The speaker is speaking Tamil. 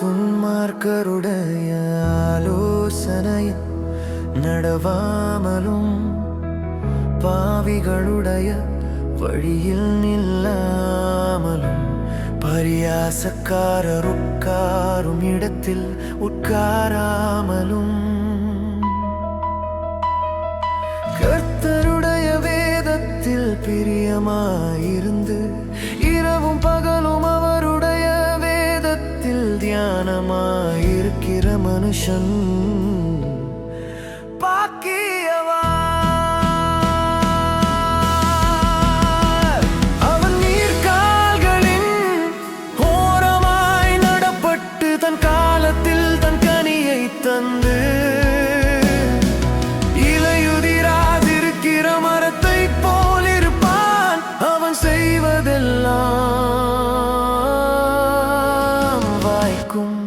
துன்மார்க்கருடைய ஆலோசனை நடவாமலும் பாவிகளுடைய வழியில் நில்லாமலும் பரியாசக்காரர் உட்காரும் இடத்தில் உட்காராமலும். கர்த்தருடைய வேதத்தில் பிரியமாயிருந்து கல்யாணமாயிருக்கிற மனுஷன் பாக்கியவா அவன் நீர்கால்களின் ஓரமாய் நடப்பட்டு தன் காலத்தில் தன் கனியை தந்து இலையுதிராதிருக்கிற மரத்தை போலிருப்பான். அவன் செய்வதெல்லாம் balcon